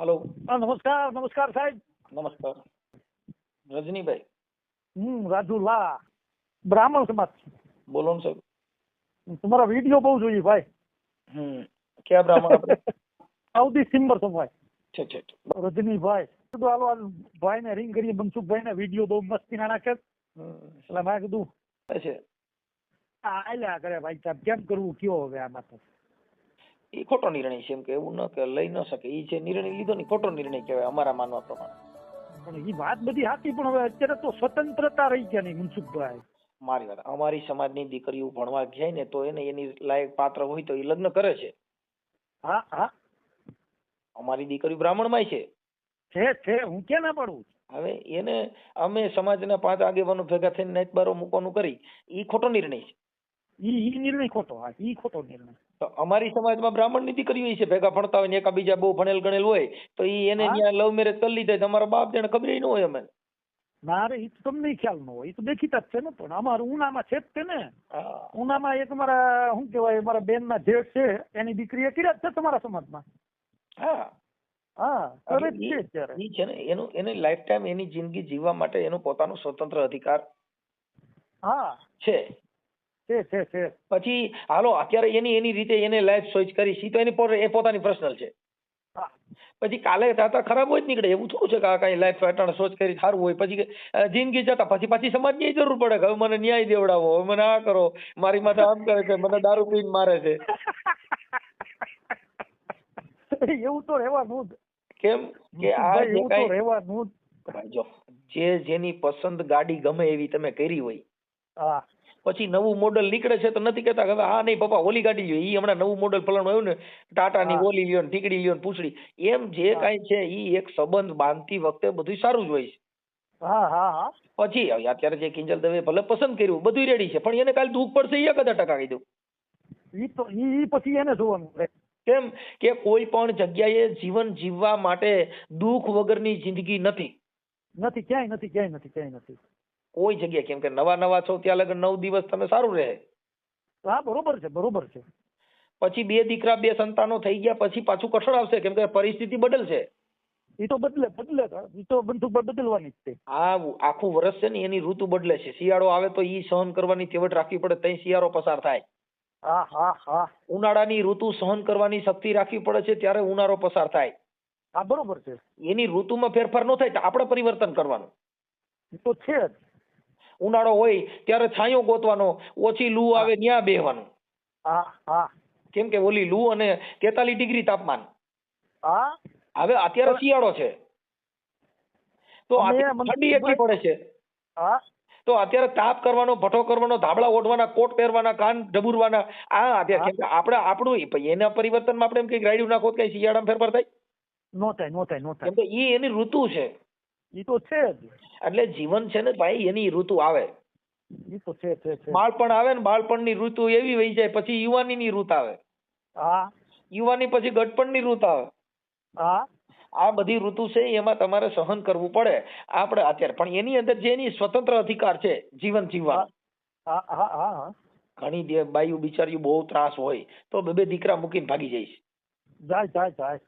Hello. નમસ્કાર નમસ્કાર સાહેબ. નમસ્કાર. રજનીભાઈ. હું રાજુ લા બ્રાહ્મણ સમાજ. બોલો ને સાહેબ. તમારા વીડિયો બહુ જોઈએ ભાઈ. હમ ક્યાં બ્રાહ્મણ આપણે? સાઉદી સિમ્બર ભાઈ. છે છે. રજનીભાઈ. કીધું હાલો ભાઈ ને રિંગ કરીએ મનસુખભાઈ ને વીડિયો બહુ મસ્તી ના નાખે. એટલે મેં કીધું છે. આ આલ્યા કરે ભાઈ સાહેબ કેમ કરવું કયો હવે આમાં તો? એ ખોટો નિર્ણય છે એમ કે એવું ન કે લઈ ન શકે. એ જે નિર્ણય લીધો ને ખોટો નિર્ણય કહેવાય અમારા માનવા પ્રમાણે. પણ એ વાત બધી સાચી પણ હવે અત્યારે તો સ્વતંત્રતા રહી ગયા નહીં મનસુખભાઈ. મારી વાત અમારી સમાજની દીકરીઓ ભણવા જાય ને તો એને એની લાયક પાત્ર હોય તો એ લગ્ન કરે છે. હા હા. અમારી દીકરીઓ બ્રાહ્મણમાં છે. છે છે હું ક્યાં ના પાડું? હવે એને અમે સમાજના પાંચ આગેવાનો ભેગા થઈને નાઈટબારો મૂકવાનું કરી એ ખોટો નિર્ણય છે. ઈ નિર્ણય ખોટો હા ઈ ખોટો નિર્ણય. તો અમારી સમાજમાં બ્રાહ્મણની દીકરીઓ છે ભેગા ભણતા હોય ને એકાબીજા બહુ ભણેલ ગણેલ હોય તો ઈ એને ત્યાં લવ મેરેજ કરી લીધા તમારા બાપ જેને ખબર ન હોય અમે ના રે ઈ તમને ખ્યાલ ન હોય ઈ તો દેખીતા જ છે ને પણ અમારું ઉનામાં છે જ તે ને. ઉનામાં એક મારા શું કહેવાય મારા બેનના જેઠ છે એની દીકરીએ કર્યા જ છે તમારા સમાજમાં. હા. હા છે ઈ છે ને એનું એને લાઈફ ટાઈમ એની જિંદગી જીવવા માટે એનો પોતાનો સ્વતંત્ર અધિકાર હા. છે. પછી હાલો અત્યારે એની એની રીતે એને લાઈફ ચોઈસ કરી સી તો એની એ પોતાની પર્સનલ છે. પછી કાલે થતા ખરાબ હોય જ નીકળે એવું થોડું છે કે આ કઈ લાઈફ પેટર્ન સોચ કરી સારું હોય. પછી જિંદગી જતા પછી પાછી સમાજની જરૂર પડે કે હવે મને ન્યાય દેવડાવો હવે મને આ કરો મારી માથે આમ કરે છે મને દારૂ પીને મારે છે. એવું તો રહેવાનું જ. કેમ કે આ જે કાંઈ રહેવાનું જો જે જેની પસંદ ગાડી ગમે એવી તમે કરી હોય હા. પછી નવું મોડલ નીકળે છે તો નથી કહેતા હવે હા નહીં પપ્પા ઓલી ગાડી લ્યો એ હમણાં નવું મોડલ ફલાણું આવ્યું ને ટાટાની ઓલી લ્યો ને ટીકડી લ્યો ને પૂછડી. એમ જે. કાંઈ છે એ એક સંબંધ બાંધતી વખતે બધું સારું જ હોય છે. હા હા હા. પછી અત્યારે જે કિંજલ દવે ભલે પસંદ કર્યું બધું રેડી છે પણ એને કાલે દુઃખ પડશે એ કદાચ ટકા કહી દઉં. ઈ તો ઈ પછી એને જોવાનું કેમ કે કોઈ પણ જગ્યાએ જીવન જીવવા માટે દુઃખ વગરની જિંદગી નથી. નથી ક્યાંય નથી ક્યાંય નથી ક્યાંય નથી. કોઈ જગ્યાએ કેમ કે નવા નવા છો ત્યાં લગન નવ દિવસ તમે સારું રહે. હા બરોબર છે બરોબર છે. પછી બે દીકરા બે સંતાનો થઈ ગયા પછી પાછું કઠોળ આવશે કેમ કે પરિસ્થિતિ બદલશે. એ તો બદલે બદલે એ તો બંદૂક બદલવાની જ છે. આ આખું વર્ષ છે ને એની ઋતુ બદલે છે. શિયાળો આવે તો ઈ સહન કરવાની ચેવટ રાખવી પડે ત્યાં શિયાળો પસાર થાય. હા હા હા. ઉનાળાની ઋતુ સહન કરવાની શક્તિ રાખવી પડે છે ત્યારે ઉનાળો પસાર થાય. હા બરોબર છે. એની ઋતુમાં ફેરફાર ન થાય તો આપણે પરિવર્તન કરવાનું. તો છે જ. ઉનાળો હોય ત્યારે છાંયો ગોતવાનો ઓછી લૂ આવે ત્યાં બેહવાનું. હા હા. કેમ કે ઓલી લૂ અને તેતાલીસ ડિગ્રી તાપમાન. હા? હવે અત્યારે શિયાળો છે. તો ઠંડી એટલી પડે છે. હા? તો અત્યારે તાપ કરવાનો ભઠો કરવાનો ધાબળા ઓઢવાના કોટ પહેરવાના કાન ડબુરવાના આ અત્યારે આપણે આપણું એના પરિવર્તનમાં આપણે એમ કઈ રાયડું નાખો કઈ શિયાળામાં ફેરફાર થાય? નો થાય નો થાય નો કેમ થાય કે ઈ એની ઋતુ છે. ઈ તો છે જ. એટલે જીવન છે ને ભાઈ એની ઋતુ આવે. ઈ તો છે છે છે. બાળપણ આવે ને બાળપણની ઋતુ એવી વહી જાય પછી યુવાનીની ઋતુ આવે. હા. યુવાની પછી ગટપણની ઋતુ આવે. હા. આ બધી ઋતુ છે એમાં તમારે સહન કરવું પડે. આપણે અત્યારે પણ એની અંદર જે એની સ્વતંત્ર અધિકાર છે જીવન જીવવા હા હા હા હા ઘણી બાયું બિચારીયું બહુ ત્રાસ હોય તો બે બે દીકરા મૂકીને ભાગી જઈશ. જાય જાય જાય.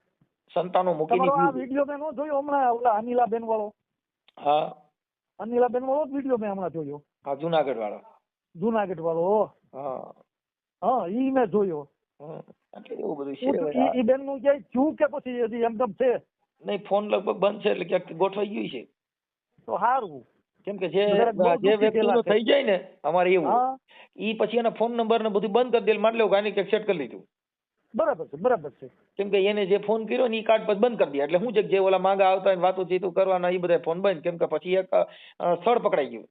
સંતાનો મૂકીને તમારો આ વિડિયો મેં નો જોયો હમણાં ઓલા અનિલાબેન વાળો હા. અનિલાબેન વાળો વિડિયો મેં હમણાં જોયો. હા જુનાગઢ વાળો જુનાગઢ વાળો હા. હા ઈ મેં જોયો. એટલે એવું બધું છે ઈ- બેનનું ક્યાંય થયું કે પછી હજી એમદમ છે? નહીં ફોન લગભગ બંધ છે એટલે ક્યાંક ગોઠવાઈ ગયું છે. તો સારું કેમ કે જે જે વ્યક્તિનો થઈ જાય ને અમારે એવું. ઈ પછી એના ફોન નંબર ને બધું બંધ કરી દે માની લો કે સેટ કરી લીધું. બરાબર છે બરાબર છે. કેમ કે એને જે ફોન કર્યો ને એ કાર્ડ પછી બંધ કરી દે. એટલે હું છે જે ઓલા માંગા આવતા ને વાતો ચીતું કરવાના એ બધા ફોન બંધ. કેમ કે પછી એક સ્થળ પકડાઈ ગયું.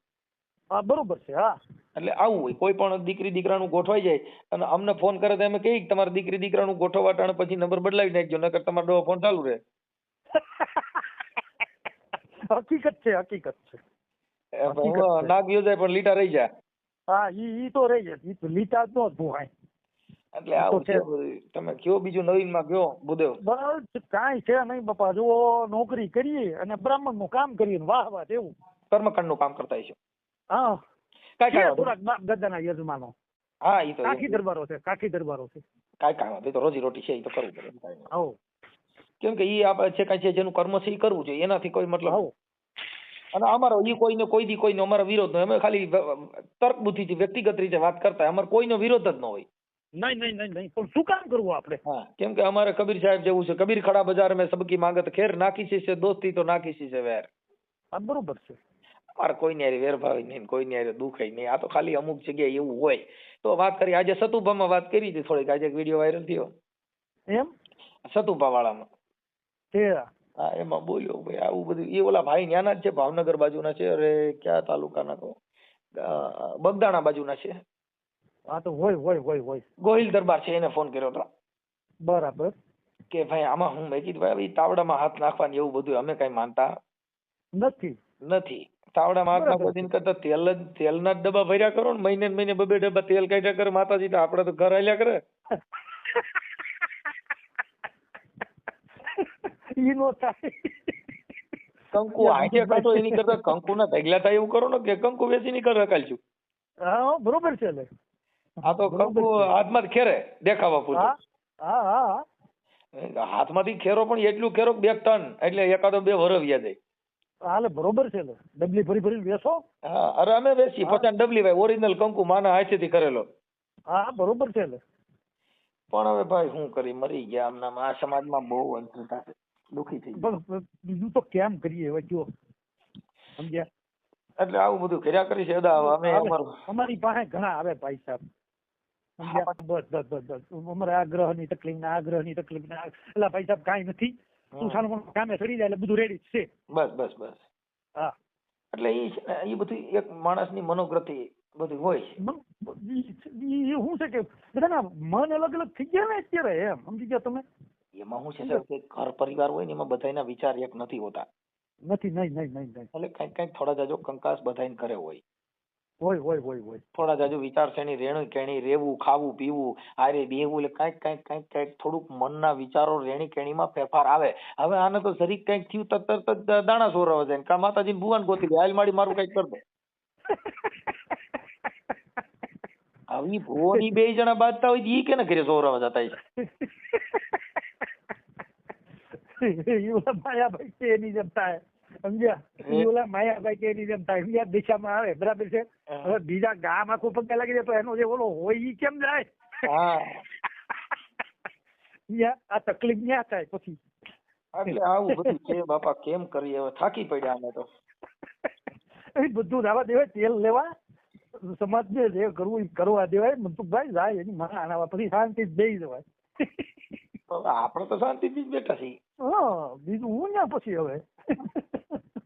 હા બરોબર છે હા. એટલે આવું હોય. કોઈ પણ દીકરી દીકરાનું ગોઠવાઈ જાય અને અમને ફોન કરે તો અમે કહીએ તમારી દીકરી દીકરાનું ગોઠવવા ટાણે પછી નંબર બદલાવી નાખજો નકર તમારો ડો ફોન ચાલુ રહે. હકીકત છે હકીકત છે. નાગ યોજાય પણ લીટા રહી જાય. હા ઈ ઈ તો રહી જાય. ઈ તો લીટા જ નો ભૂહાય એટલે આવું છે. છે. તમે કયો બીજું નવીનમાં કયો ભૂદેવ બસ કાંઈ છે નહીં બાપા. જુઓ નોકરી કરીએ અને બ્રાહ્મણનું કામ કરીએ વાહ વાહ એવું. કર્મકાંડનું કામ કરતા હશો? હા. કાંઈ છે કાંઈ થોડાક બાપ યજમાનો. હા એ તો કાકી દરબારો છે કાકી દરબારો છે. કાંઈ કાંઈ વાંધો તો રોજી રોટી છે એ તો કરવું પડે. આવો કેમ કે એ આપણે છે કાંઈ છે જેનું કર્મ છે એ કરવું જોઈએ. એનાથી કોઈ મતલબ હો અને અમારો ઈ કોઈને કોઈ દી કોઈનો અમારો વિરોધ નહીં અમે ખાલી તર્ક બુદ્ધિથી વ્યક્તિગત રીતે વાત કરતા અમારે કોઈનો વિરોધ જ ન હોય. નહીં નહીં નહીં નહીં. પણ શું કામ કરવું આપણે? હા કેમ કે અમારે કબીર સાહેબ જેવું છે. કબીર ખડા બજાર મેં સબકી માંગત ખેર નાખી છે દોસ્તી તો નાખી છે વેર. આ બરોબર છે. અમારે કોઈની હારે વેરભાવ નહીં કોઈની હારે દુખાય નહીં. આ તો ખાલી અમુક જગ્યાએ એવું હોય. તો વાત કરી આજે સતુભામાં વાત કરી હતી થોડીક. આજે એક વીડિયો વાયરલ થયો. એમ? સતુભા વાળામાં હા એમાં બોલ્યો ભાઈ આવું બધું. એ ઓલા ભાઈ ન્યાના જ છે ભાવનગર બાજુના છે અરે ક્યાં તાલુકાના તો અ, બગદાણા બાજુના છે. હા તો હોય હોય હોય હોય. ગોહિલ દરબાર છે એને ફોન કર્યો હતો. બરાબર. કે ભાઈ આમાં હું મેં કીધું ભાઈ તાવડામાં હાથ નાખવાની એવું બધું અમે કઈ માનતા નથી. નથી. તાવડામાં હાથ બરાબર. નાખવા દીન કરતા તેલ જ તેલના જ ડબ્બા ભર્યા કરો ને મહિને મહિને બબે ડબ્બા તેલ કાઢ્યા કરે માતાજી તો આપણે તો ઘર હાલ્યા કરે. કંકુ આઈ થાય. કંકુ આજે કાઢો એની કરતા કંકુના ઢગલા થાય એવું કરો ને કે કંકુ વેચી ની ઘર હકાલશું. હા બરોબર છે લે. આ તો કંકુ હાથમાં ખેરે દેખાવા પૂરતું. હા હા હાથમાંથી ખેરો પણ એટલું ખેરો બે ટન એટલે એકાદો બે વરવ્યા જાય. હાલે બરોબર છે ને ડબલી ભરી ભરી બેસો હા અરે અમે બેસી. પચાસ ડબલી ભાઈ ઓરિજિનલ કંકુ માના હાથેથી કરેલો. હા બરોબર છે ને પણ હવે ભાઈ શું કરી મરી ગયા આમના આ સમાજમાં બહુ અંતરતા દુખી થઈ બસ બીજું તો કેમ કરીએ હવે જો સમજ્યા? એટલે આવું બધું કર્યા કરી છે અમે અમારી પાસે ઘણા આવે ભાઈ સાહેબ. સમજ્યા? બસ બસ બસ બસ. અમારે આ ગ્રહની તકલીફ ને આ ગ્રહની તકલીફ ને એટલે ભાઈ સાહેબ કાંઈ નથી. તું. પણ કામે ચડી જાય એટલે બધું રેડી છે. બસ બસ બસ. હા. એટલે એ છે ને એ બધું એક માણસની મનોગ્રતિ બધું હોય છે. શું છે કે બધાના મન અલગ અલગ થઈ ગયા ને અત્યારે એમ. સમજી ગયા તમે? એમાં શું છે કે ઘર પરિવાર હોય ને એમાં બધાના વિચાર એક નથી હોતા. નથી નહીં નહીં નહીં એટલે કંઈક કંઈક થોડા જાજો કંકાસ બધાને કરે હોય. હોય હોય હોય હોય. થોડા જાજુ વિચાર શ્રેણી રેણી કેણી રેવું ખાવું પીવું આરે બેહવું એટલે કાંઈક કાંઈક કાંઈક કાંઈક થોડુંક મનના વિચારો રેણી કેણીમાં ફેરફાર આવે. હવે આને તો શરીર કંઈક થયું તો તરત જ દાણા સોરવા જાય કા માતાજી ભુવન ગોતી દે હાલ માડી મારું કંઈક કર દે. આવી ભુવની બે જણા બાતા હોય ઈ કેને ઘરે સોરવા જતા છે યુવા માયાભાઈ કે એની જતા સમજ્યા? ઓલા માયાભાઈ કે એની જેમ થાય બીજા દિશામાં આવે બરાબર છે? હવે બીજા ગામ આખું પગે લાગી જાય તો એનો જે ઓલો હોય ઈ કેમ જાય? આ તકલીફ ન્યા થાય પછી. એટલે આવું બધું છે બાપા કેમ કરીએ હવે? થાકી પડ્યા અમે તો. એ બધું રાવા દેવાય તેલ લેવા. સમાજને જે કરવું કરવા દેવાય. મનસુખભાઈ જાય એની માં આનાવા પછી શાંતિ દઈ જવાય. આપડે આપણે તો શાંતિથી જ બેઠા છીએ. હા બીજું હું ન્યા પછી હવે?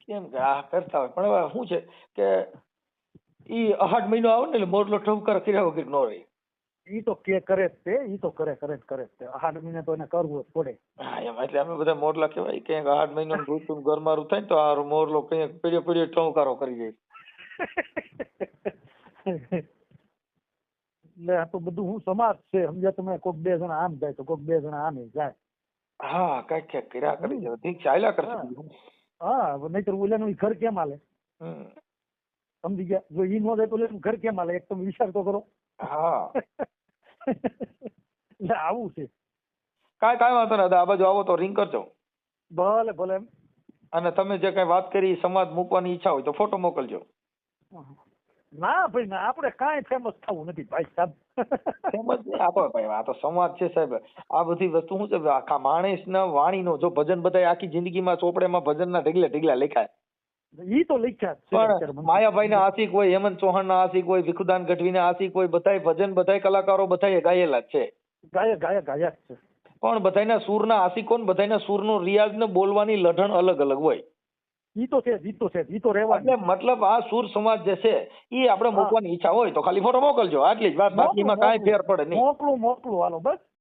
કેમ કે આ કરતા હોય? પણ હવે શું છે કે ઈ અહાડ મહિનો આવે ને એટલે મોરલો ઠપકાર કર્યા વગર ન રહે. ઈ તો કે કરે જ તે ઈ તો કરે કરે જ કરે જ તે. આઠ મહિને તો એને કરવું જ પડે. હા એમ એટલે અમે બધા મોરલા કહેવાય કે અહાડ મહિનો ઋતુ ગરમારું થાય ને તો આ મોરલો કંઈક પીડ્યો પીડ્યો ટહુકારો કરી જાય એટલે આ તો બધું હું સમાજ છે સમજ્યા તમે? કોક બે જણા આમ જાય તો કોક બે જણા આમે જાય. હા કંઈક ક્યાંક કર્યા કરી ઠીક છે હાલ્યા કરશે હા. નહીતર ઓલાનું ઘર કેમ હાલે? સમજી ગયા? જો ઈ નો જાય તો ઓલાનું ઘર કેમ હાલે? એક તમે વિચાર તો કરો. હા. એટલે આવું છે. કાંઈ કાંઈ વાંધો નહીં. આ બાજુ આવો તો રિંગ કરજો. ભલે ભલે એમ. અને તમે જે કઈ વાત કરી સમાજ મૂકવાની ઈચ્છા હોય તો ફોટો મોકલજો. ના ભાઈ ના આપણે કાંઈ ફેમસ થવું નથી ભાઈ સાહેબ. ફેમસ નહીં આપણે ભાઈ આ તો સંવાદ છે સાહેબ. આ બધી વસ્તુ શું છે આખા માણસના વાણીનો જો ભજન બધાય આખી જિંદગીમાં ચોપડેમાં ભજનના ઢગલા ઢગલા લેખાય. ઈ તો લખ્યા જ પણ માયાભાઈ ના આશિક હોય હેમંત ચૌહાણ ના આશિક હોય ભીખુદાન ગઢવીના આશિક હોય બધાય ભજન બધાય કલાકારો બધાય ગાયેલા જ છે. ગાયક ગાયક ગાયક છે. પણ બધાયના સૂરના આશિકો ને બધાયના સૂરનો રિયાઝ ને બોલવાની લઢણ અલગ અલગ હોય. ઈ તો છે રીતો ઈ તો છે રીતો ઈ તો રહેવાનું એટલે મતલબ આ સુર સમાજ જે છે ઈ આપણે. મૂકવાની ઈચ્છા હોય તો ખાલી ફોટો મોકલજો આટલી જ વાત બાકીમાં કાંઈ ફેર પડે નહીં. મોકલું મોકલું હાલો બસ.